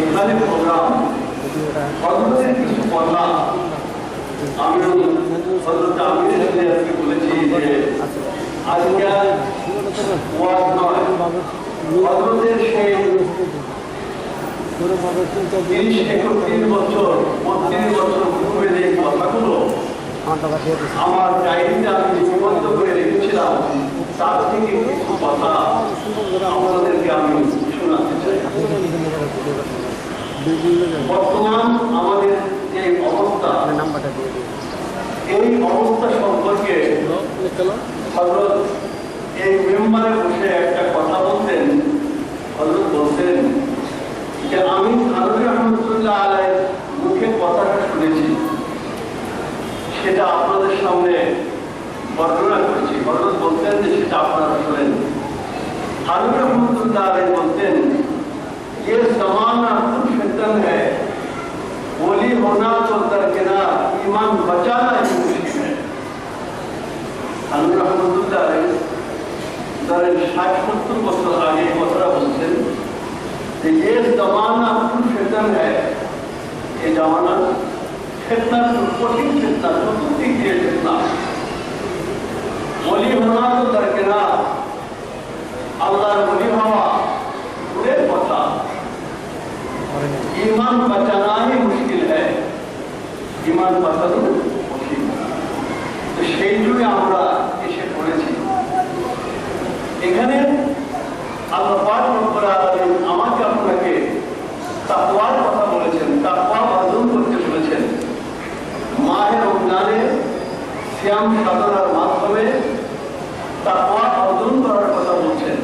এখানে প্রোগ্রাম হজরতের কিছু কথা। আমিও হজরত আমিরের সাথে আজকে বলেছি যে আজকে আর ওয়াজ নয়। হজরতের সেই তিরিশ একত্রিশ বছর বত্রিশ বছর পূর্বে যে কথাগুলো আমার ডায়েরিতে আমি লিপিবদ্ধ করে রেখেছিলাম। তার থেকে কিছু কথা আপনাদেরকে আমি শোনাতে বর্তমান আমাদের যে অবস্থা নাম্বারটা দিয়ে এই অবস্থা সম্পর্কে হজরত এই মেম্বারে বসে একটা কথা বলতেন। হজরত বলতেন যে আমি থানবী রহমতুল্লাহ আলাই মুখে কথাটা শুনেছি। সেটা আপনাদের সামনে বর্ণনা করেছি। হজরত বলতেন যে সেটা আপনারা শোনেন। থানবী রহমতুল্লাহ আলাই বলতেন ये जमाना फितन है। बोली होना तो दरकिनार, ईमान बचाना ही मुश्किल है। अल्लाह दर तो आगे तो ये जमाना फितन है। ये जमाना फितना तो होना तो दरकिनार। अल्लाह ईमान बचाना ही मुश्किल है ईमान বাঁচানো কঠিন তো সেই যুগে আমরা এসে পড়েছি এখানে আল্লাহ পাক রব্বুল আলামিন আমাকে আপনাকে তাকওয়ার কথা বলেছেন তাকওয়া অর্জন করতে বলেছেন মাহে রমজানে শ্যাম সাধনার মাধ্যমে তাকওয়া অর্জন করার কথা বলছেন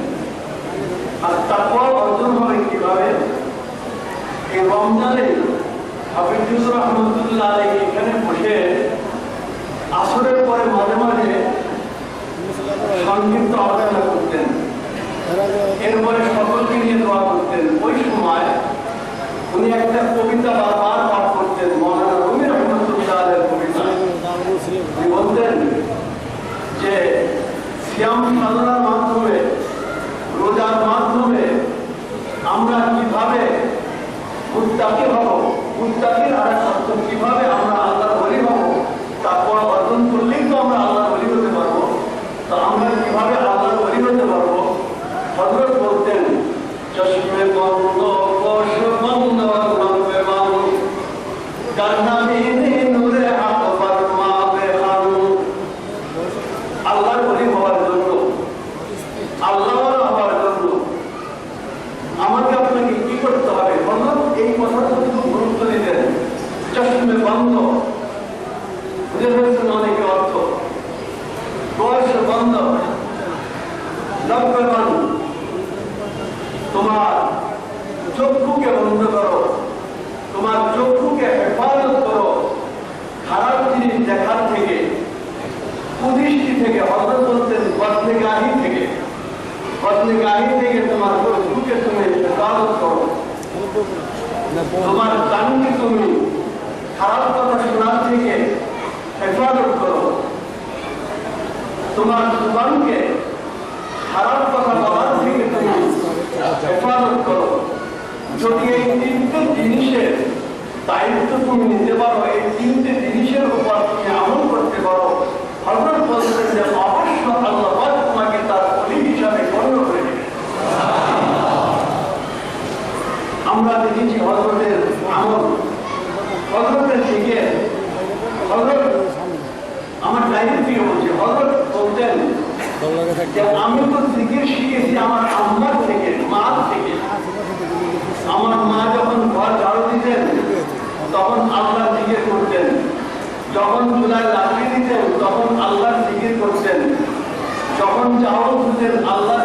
আর তাকওয়া অর্জন হবে কিভাবে এই রমজানে হাফিজুর রহমতুল্লাহ আলাইহি এখানে আসরের পরে মাঝে মাঝে সংক্ষিপ্ত আলোচনা করতেন। এরপরে সকলকে নিয়ে করতেন। ওই সময় উনি একটা কবিতা বারবার পাঠ করতেন, মৌলানা রবি রহমতুল্লাহ আলের কবিতা। উনি যে শ্যাম সাধনার আমার জানকে তুমি খারাপ কথা শোনার থেকে হেফাজত করো। তোমার জবানকে খারাপ কথা বলার থেকে তুমি হেফাজত করো। যদি এই তিনটে জিনিসের দায়িত্ব তুমি নিতে পারো, এই তিনটে জিনিসের উপর তুমি আমল করতে পারো হঠাৎ বলতেছে অবশ্য আল্লাহ আমরা দেখেছি হজরতের আমল হজরতের থেকে হজরত আমার ডাইরেক্ট থেকে বলছি হজরত বলতেন আমি তো জিকির শিখেছি আমার আম্মার থেকে মা থেকে। আমার মা যখন ঘর ঝাড়ু দিতেন, তখন আল্লাহ জিকির করতেন। যখন চুলায় লাগিয়ে দিতেন, তখন আল্লাহ জিকির করতেন। যখন যাও দিতেন, আল্লাহ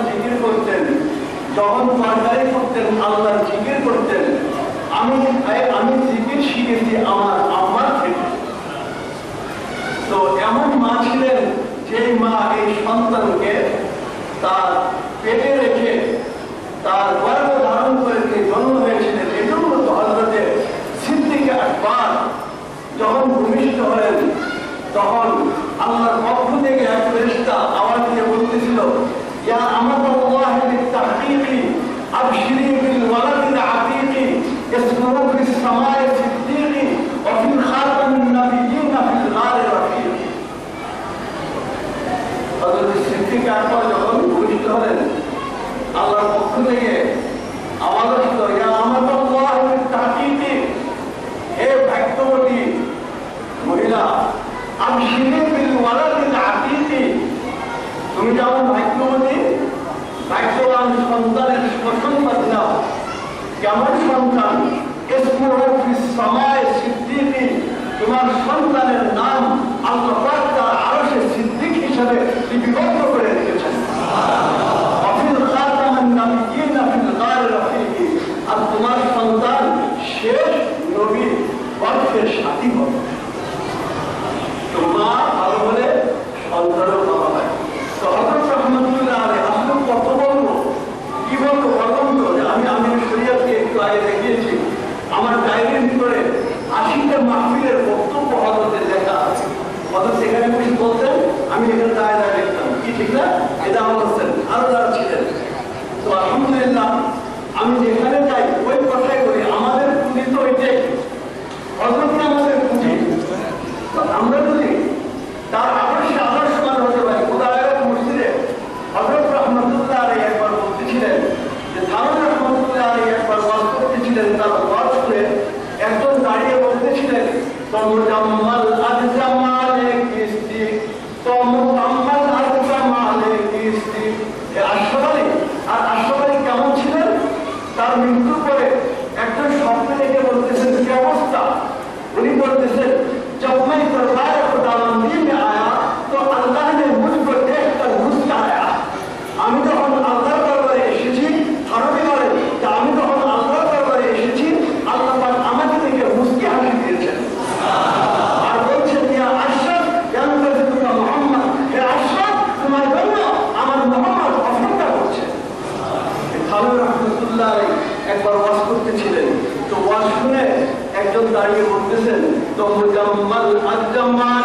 যখন তরকারি করতেন, আল্লাহর জিকির করতেন, আমি আমি জিকির শিখেছি আমার আম্মার থেকে। তো এমন মা ছিলেন যে মা এই সন্তানকে তার পেটে রেখে তার গর্ব ধারণ করে জন্ম হয়েছিলেন। এই জন্য তো হজরতে সিদ্দিকে একবার যখন ভূমিষ্ঠ হলেন, তখন আল্লাহর পক্ষ থেকে এক أبشري بالولد العتيق يسمو في السماء সামায় সিদ্দিকি তোমার সন্তানের নাম আল্লাহ তার আরও সে সিদ্দিক হিসাবে লিপিবদ্ধ মৃত্যু করে একজন স্বপ্নে দেখে বলতেছেন কি অবস্থা? উনি বলতেছেন জমাই তো তার প্রধানমন্ত্রী تهجم الأجمال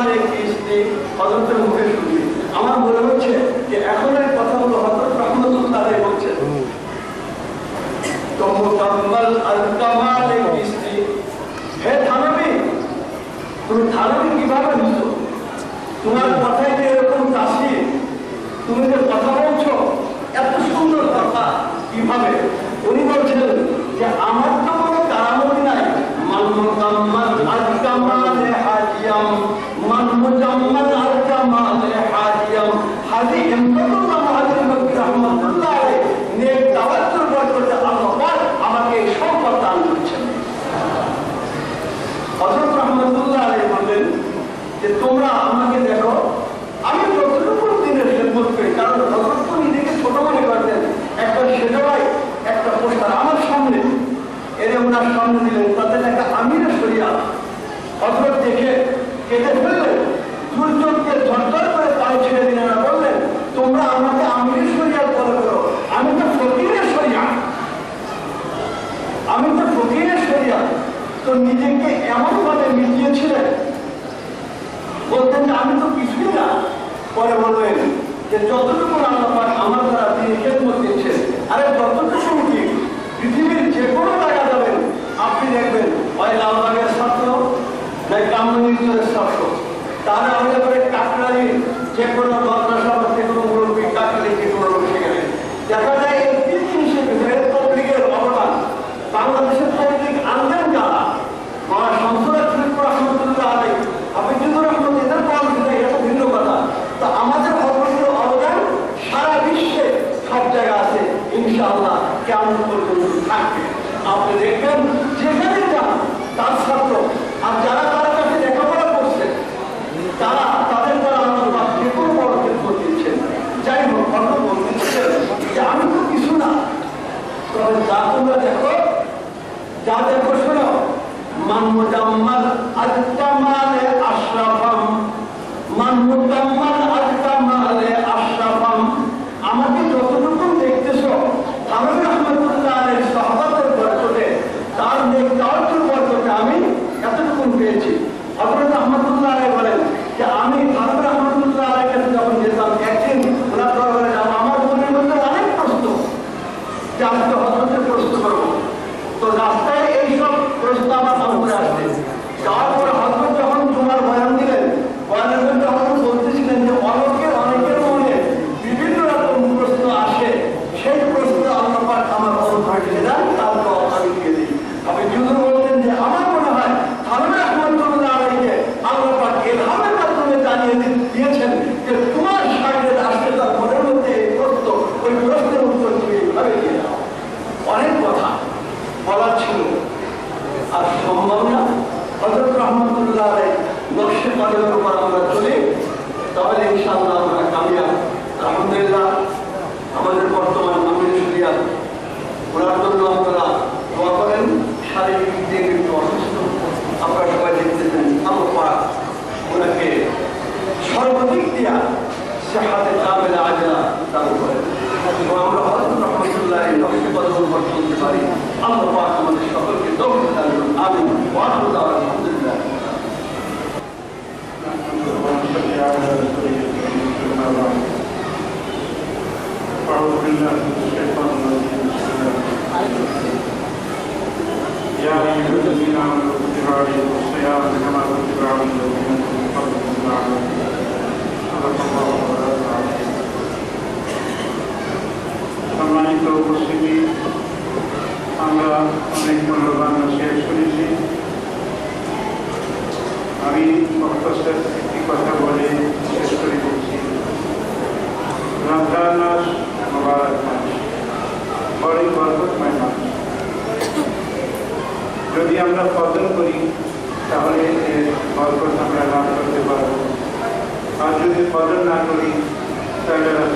করেন যে যতটুকু আল্লাপাক আমার দ্বারা তিনি খেদমত দিচ্ছেন, আরে যতটুকু কি? পৃথিবীর যে কোনো টাকা যাবেন, আপনি দেখবেন হয় লালবাগের ছাত্র নাই কামরুল ছাত্র তাহলে আমাদের যে কোনো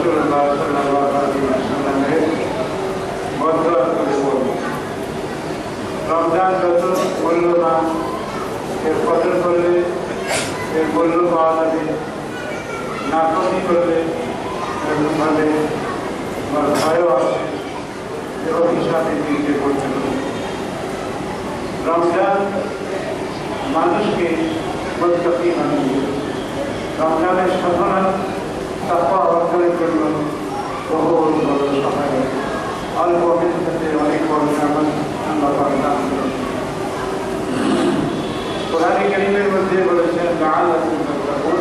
রসুল্লাহ সাল্লাহ আলী সাল্লামের বদলা করে বলি রমজান যত মূল্য না এর কদর করলে এর মানুষকে রমজানের সাধনা تقوى ربك وهو رب الصحابة ألقوا بالفتح وإخوة الأمل أن الله قرآن الكريم المدير والشيخ لعلكم تتقون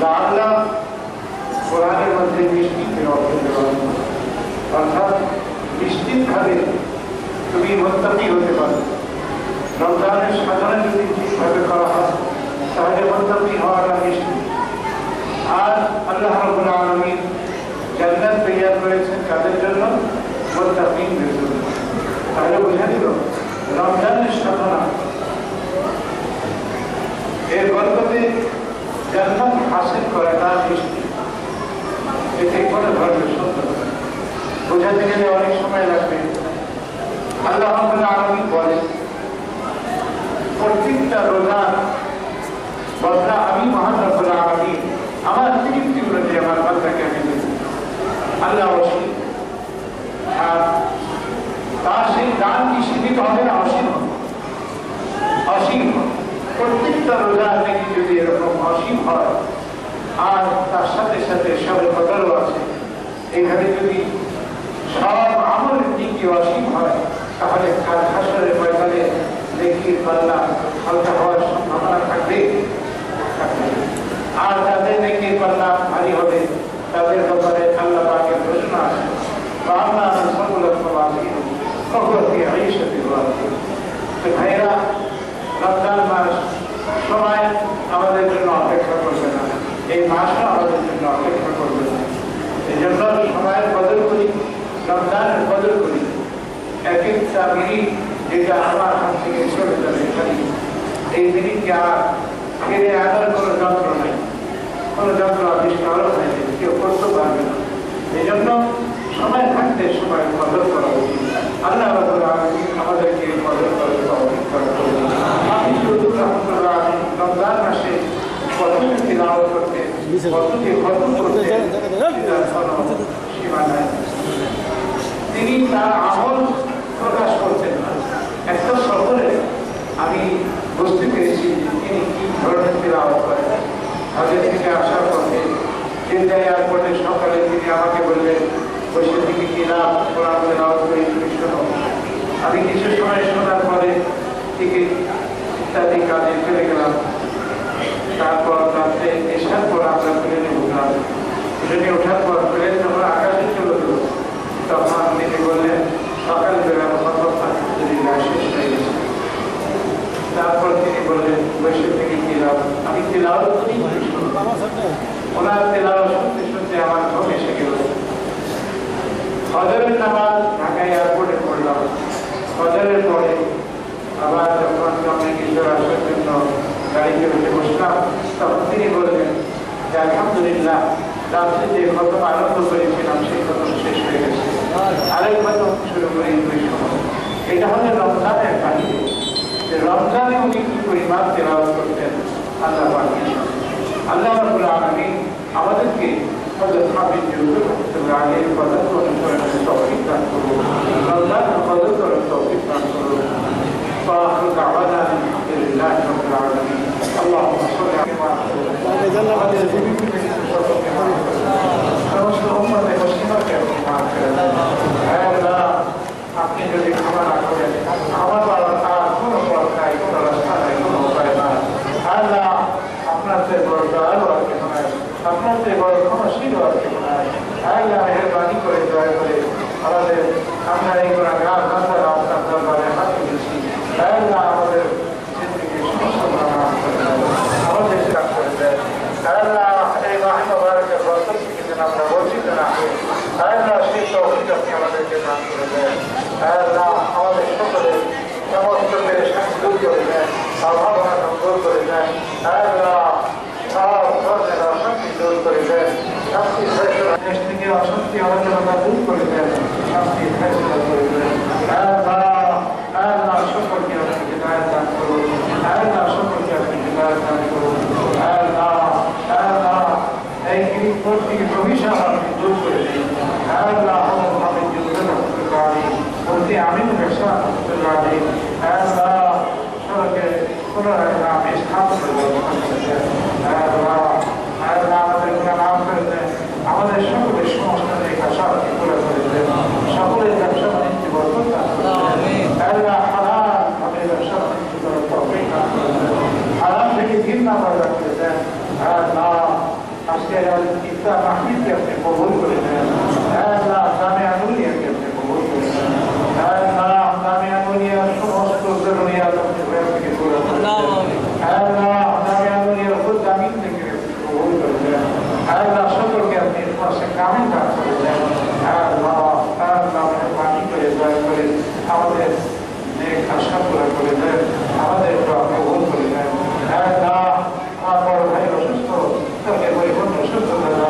لعل قرآن মধ্যে মিষ্টি ফেরত হতে পারো অর্থাৎ নিশ্চিতভাবে তুমি মোত্তাকি হতে পারো রমজানের সাধনা যদি ঠিকভাবে করা হয় তাহলে মোত্তাকি হওয়াটা নিশ্চিত আর আল্লাহ রাবুল আলমী জান্নাত তৈয়ার করেছেন কাদের জন্য? মোত্তাকিনদের জন্য। তাহলে বোঝা দিল রমজানের সাধনা। এর গল্পতে জান্নাত হাসিল করে তার দৃষ্টি এতে কোনো ধর্মের সত্য বোঝাতে গেলে অনেক সময় লাগবে। আল্লাহ আলমী বলে প্রত্যেকটা রোজা বদলা আমি মহান রব্বুল আলমী আমার তৃপ্তিগুলো দিয়ে? আমার বাচ্চাকে আমি আল্লাহ অসীম আর তার সেই দান কি সীমিত হবে না? অসীম অসীম প্রত্যেকটা রোজা নাকি যদি এরকম অসীম হয়, আর তার সাথে সাথে সবে বদলও আছে, এখানে যদি সব আমলের দিকে অসীম হয়, তাহলে কাল হাসরের ময়দানে দেখি পাল্লা হালকা হওয়ার সম্ভাবনা থাকবে। আর যাদের নাকি পাল্লা ভারী হবে তাদের ব্যাপারে আল্লাহ পাকের ঘোষণা আছে। বাংলা সকলের সমাজীন প্রকৃতি আইসতে তো ভাইরা রমজান মাস সময় আমাদের জন্য অপেক্ষা করবে না। এই মাসও আমাদের জন্য অপেক্ষা করবে না। এই জন্য সময়ের বদল করি, রমজানের বদল করি। এক একটা মিনিট যেটা আমার হাত থেকে চলে যাবে এই মিনিটকে আর ফিরে আনার কোনো যন্ত্র নেই। কোনো যন্ত্র আবিষ্কারও হয়নি কেউ করতে পারবে না। এই জন্য সময় থাকতে সময় বদল করা উচিত। আল্লাহ আমাদেরকে বদল করে আমি শুধু রমজান মাসে কতটি তিলাওয়াত করতে কতটি খতম করতে সীমা নাই। তিনি তার আমল প্রকাশ করতেন না। একটা সফরে আমি বুঝতে পেরেছি তিনি কি ধরনের তেলাওয়াত করেন। তাদের থেকে আসার পথে চিন্তা এয়ারপোর্টে সকালে তিনি আমাকে বললেন, বসে থেকে করে তুমি শোনো। আমি কিছু সময় শোনার পরে থেকে ইত্যাদি কাজে ফেলে গেলাম। তারপর রাত্রে এসার পর আমরা প্লেনে উঠলাম। প্লেনে ওঠার পর প্লেন যখন আকাশে চলে গেল, তখন তিনি বললেন, সকালবেলা আলহামদুলিল্লাহ শেষ হয়ে গেছে। তারপর তিনি বললেন বৈশ্ব থেকে আমি ওনার তেলাওয়াত শুনতে শুনতে আমার ঘুম এসে গেল। ফজরের নামাজ ঢাকা এয়ারপোর্টে পড়লাম। ফজরের পরে আবার যখন কমিউনিকেশন আসার জন্য গাড়িতে উঠে বসলাম, তখন তিনি বললেন যে, আলহামদুলিল্লাহ, রাত্রে যে খতম আনন্দ করেছিলাম, সেই খতম শেষ হয়ে গেছে। আরেক খতম শুরু করি দুই সময়। এটা হলো রমজানের কাহিনী। রমজানে উনি কি পরিমাণ তেলাওয়াত করতেন? আল্লাহ পাকের সামনে। আল্লাহ রাব্বুল আলামিন আমাদেরকে হযরত হাফিজ ইউসুফ রাহমাতুল্লাহ আলাইহির পদ্ধতি অনুসরণের তৌফিক দান করুন রমজানের কদর করার তৌফিক দান করুন وآخر دعوانا أن الحمد لله رب العالمين اللهم صل على আমাদের বিভিন্ন সমস্ত উম্মতে মুসলিমকে মাহফিলকে আপনি কবুল করে দেন আল্লাহ জামে আনুলিয়াকে আপনি কবুল করে দেন আল্লাহ জামে আনুলিয়ার সমস্ত জরুরিয়াত আপনি ঘর থেকে করে দেন আল্লাহ জামে আনুলিয়ার খুদ জামিন থেকে আপনি করে দেন আল্লাহ সকলকে আপনি পাশে কামিল দান করে দেন আল্লাহ আল্লাহ মেহরবানি করে দয়া করে আমাদের নেক আশা করে দেন আমাদের কবুল করে দেন আল্লাহ আমার বড় ভাই অসুস্থ তাকে পরিপূর্ণ সুস্থতা দান করে দেন আল্লাহ আমাদের আহমদ শরীফ সাহেব দান করা কাজ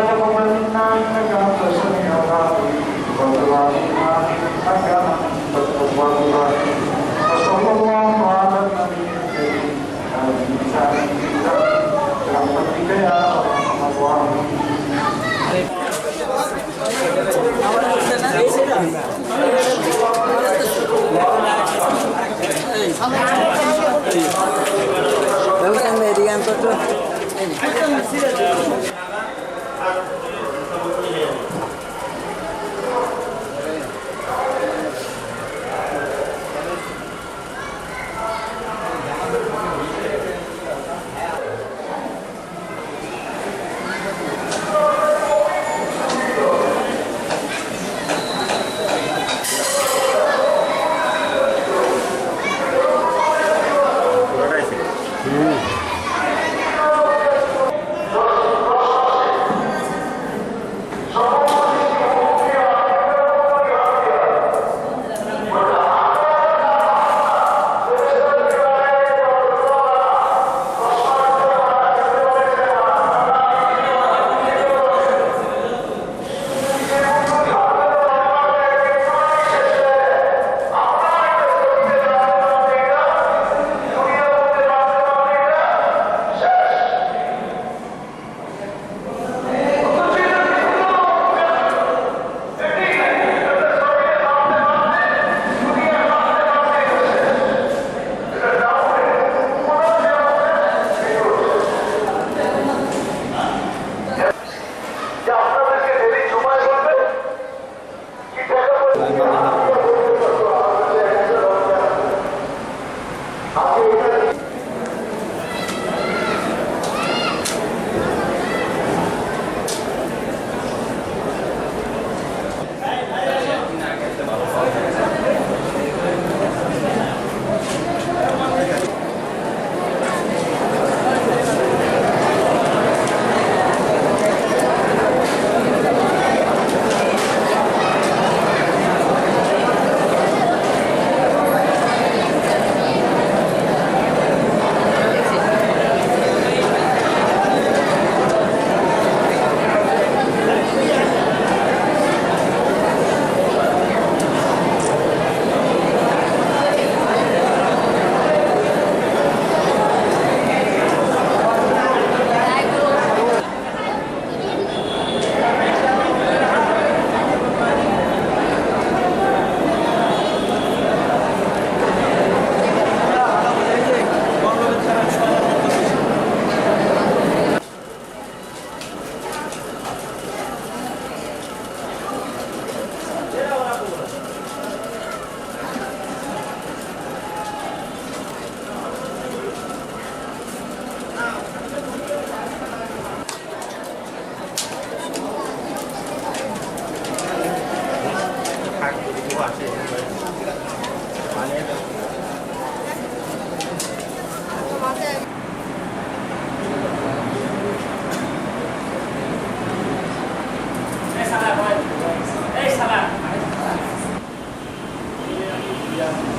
Me gustan meriando todo. Me gustan meriando todo. Yeah.